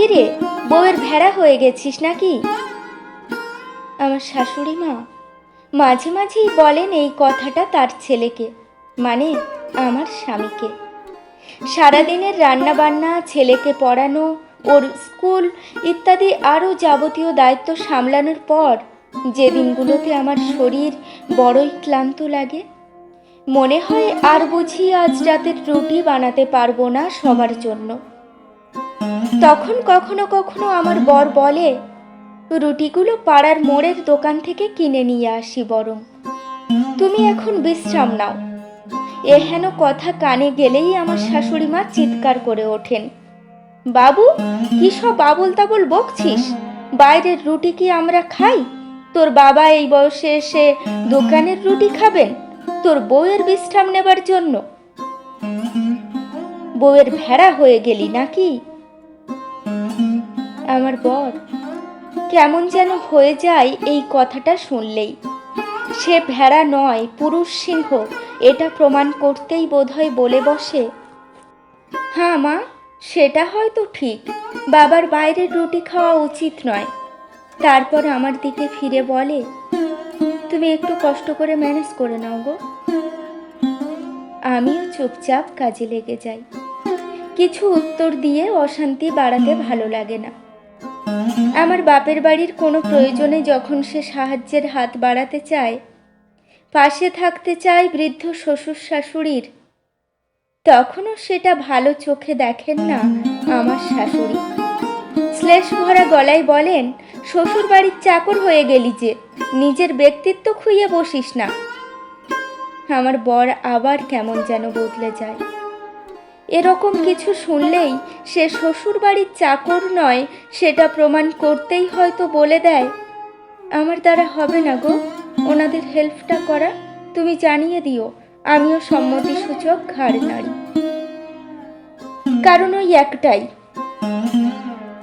কি রে বউয়ের ভেড়া হয়ে গেছিস নাকি? আমার শাশুড়ি মা মাঝে মাঝেই বলেন এই কথাটা তার ছেলেকে মানে আমার স্বামীকে। সারাদিনের রান্নাবান্না, ছেলেকে পড়ানো, ওর স্কুল ইত্যাদি আরও যাবতীয় দায়িত্ব সামলানোর পর যে দিনগুলোতে আমার শরীর বড়ই ক্লান্ত লাগে, মনে হয় আর বুঝি আজ রাতের রুটি বানাতে পারব না সবার জন্য। তখন কখনো কখনো আমার বর বলে রুটিগুলো পাড়ার মোড়ের দোকান থেকে কিনে নিয়ে আসি বরং। তুমি এখন বিশ্রাম নাও। এহেন কথা কানে গেলেই আমার শাশুড়ি মা চিৎকার করে ওঠেন। বাবু, কি সব আবল তাবল বকছিস? বাইরের রুটি কি আমরা খাই? তোর বাবা এই বয়সে এসে দোকানের রুটি খাবেন? তোর বউয়ের বিশ্রাম নেবার জন্য? বউয়ের ভেড়া হয়ে গেলি নাকি? আমার বর। কেমন যেন হয়ে যায় এই কথাটা শুনলেই। সে ভেড়া নয়, পুরুষ সিংহ, এটা প্রমাণ করতেই বোধহয় বলে বসে। হ্যাঁ মা, সেটা হয়তো ঠিক। বাবার বাইরের রুটি খাওয়া উচিত নয়। তারপর আমার দিকে ফিরে বলে, তুমি একটু কষ্ট করে ম্যানেজ করে নাও গো। আমিও চুপচাপ কাজে লেগে যাই। কিছু উত্তর দিয়ে অশান্তি বাড়াতে ভালো লাগে না। আমার বাপের বাড়ির কোনো প্রয়োজনে যখন সে সাহায্যের হাত বাড়াতে চায়, পাশে থাকতে চায় বৃদ্ধ শ্বশুর শাশুড়ির, তখনও সেটা ভালো চোখে দেখেন না আমার শাশুড়ি। শ্লেষ ভরা গলায় বলেন, শ্বশুর বাড়ির চাকর হয়ে গেলি যে, নিজের ব্যক্তিত্ব খুইয়ে বসিস না। আমার বর আবার কেমন যেন বদলে যায়। এরকম কিছু শুনলেই সে শ্বশুর বাড়ির চাকর নয়, সেটা প্রমাণ করতেই হয়তো বলে দেয়। আমার দ্বারা হবে না গো, ওনাদের হেল্পটা করা। তুমি জানিয়ে দিও, আমিও সম্মতি সূচক ঘাড় নাড়ি। কারণ ওই একটাই।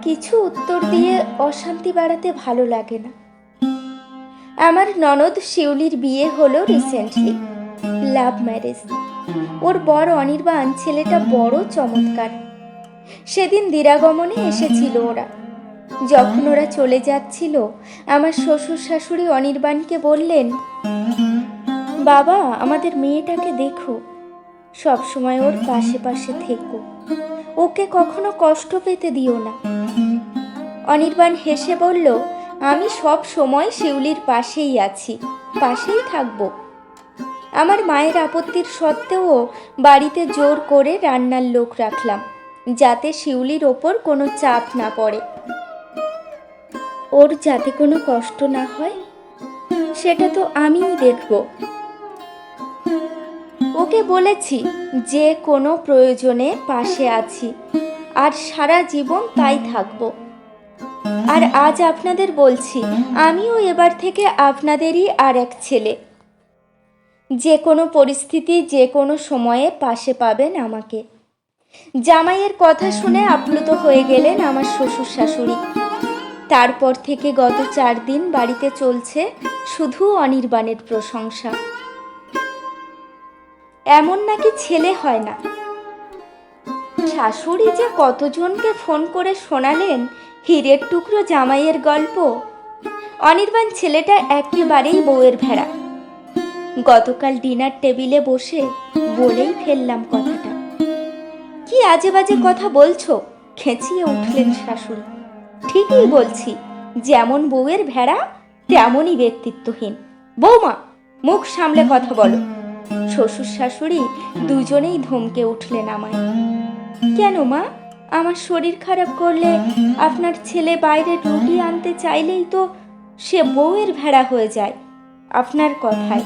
কিছু উত্তর দিয়ে অশান্তি বাড়াতে ভালো লাগে না। আমার ননদ শিউলির বিয়ে হলো রিসেন্টলি লাভ ম্যারেজ ওর বর অনির্বাণ ছেলেটা বড় চমৎকার। সেদিন দিরাগমনে এসেছিল ওরা। যখন ওরা চলে যাচ্ছিল, আমার শ্বশুর শাশুড়ি অনির্বাণকে বললেন, বাবা, আমাদের মেয়েটাকে দেখো। সব সময় ওর পাশে পাশে থেকো। ওকে কখনো কষ্ট পেতে দিও না। অনির্বাণ হেসে বলল, আমি সব সময় শিউলির পাশেই আছি, পাশেই থাকব। আমার মায়ের আপত্তির সত্ত্বেও বাড়িতে জোর করে রান্নার লোক রাখলাম, যাতে শিউলির ওপর কোনো চাপ না পড়ে। ওর যাতে কোনো কষ্ট না হয়, সেটা তো আমিই দেখব। ওকে বলেছি যে কোনো প্রয়োজনে পাশে আছি, আর সারা জীবন তাই থাকব। আর আজ আপনাদের বলছি, আমিও এবার থেকে আপনাদেরই আর এক ছেলে। যে কোনো পরিস্থিতি, যে কোনো সময়ে পাশে পাবেন আমাকে। জামাইয়ের কথা শুনে আপ্লুত হয়ে গেলেন আমার শ্বশুর শাশুড়ি। তারপর থেকে গত চার দিন বাড়িতে চলছে শুধু অনির্বাণের প্রশংসা। এমন নাকি ছেলে হয় না। শাশুড়ি যে কতজনকে ফোন করে শোনালেন হীরের টুকরো জামাইয়ের গল্প? অনির্বাণ ছেলেটা একেবারেই বউয়ের ভেড়া। গতকাল ডিনার টেবিলে বসে বলেই ফেললাম কথাটা। কি আজে বাজে কথা বলছো? খেঁচিয়ে উঠলেন শাশুড়ি। ঠিকই বলছি, যেমন বউয়ের ভেড়া, তেমনই ব্যক্তিত্বহীন। বৌমা, মুখ সামলে কথা বলো। শ্বশুর শাশুড়ি দুজনেই ধমকে উঠলেন আমায়। কেন মা? আমার শরীর খারাপ করলে আপনার ছেলে বাইরে রুটি আনতে চাইলেই তো সে বউয়ের ভেড়া হয়ে যায়। আপনার কথায়।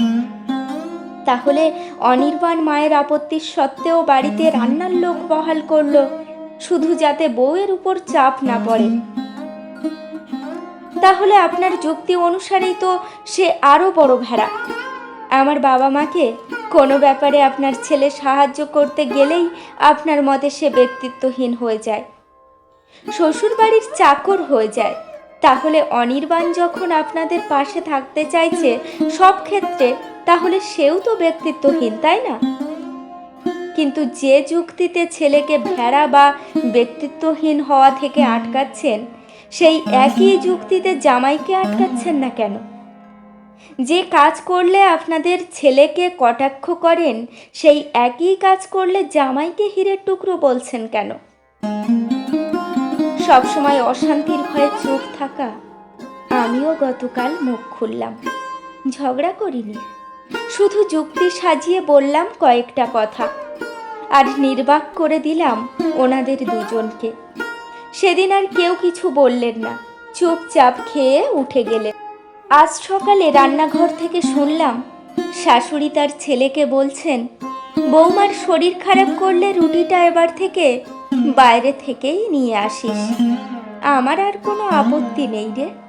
তাহলে অনির্বাণ মায়ের আপত্তির সত্ত্বেও বাড়িতে রান্নার লোক বহাল করল, শুধু যাতে বউয়ের উপর চাপ না পড়ে। তাহলে আপনার যুক্তি অনুসারেই তো সে আরও বড় ভেড়া। আমার বাবা মাকে কোনো ব্যাপারে আপনার ছেলে সাহায্য করতে গেলেই আপনার মতে সে ব্যক্তিত্বহীন হয়ে যায়। শ্বশুর বাড়ির চাকর হয়ে যায়। তাহলে অনির্বাণ যখন আপনাদের পাশে থাকতে চাইছে সব ক্ষেত্রে, তাহলে সেও তো ব্যক্তিত্বহীন, তাই না? কিন্তু যে যুক্তিতে ছেলেকে ভেড়া বা ব্যক্তিত্বহীন হওয়া থেকে আটকাচ্ছেন, সেই একই যুক্তিতে জামাইকে আটকাচ্ছেন না কেন? যে কাজ করলে আপনাদের ছেলেকে কটাক্ষ করেন, সেই একই কাজ করলে জামাইকে হীরের টুকরো বলছেন কেন? সবসময় অশান্তির ভয়ে চুপ থাকা। আমিও গতকাল মুখ খুললাম। ঝগড়া করিনি। শুধু যুক্তি সাজিয়ে বললাম কয়েকটা কথা আর নির্বাক করে দিলাম ওনাদের দুজনকে। সেদিন আর কেউ কিছু বললেন না। চুপচাপ খেয়ে উঠে গেলেন। আজ সকালে রান্নাঘর থেকে শুনলাম শাশুড়ি তার ছেলেকে বলছেন, বৌমার শরীর খারাপ করলে রুটিটা এবার থেকে বাইরে থেকেই নিয়ে আসিস। আমার আর কোনো আপত্তি নেই রে।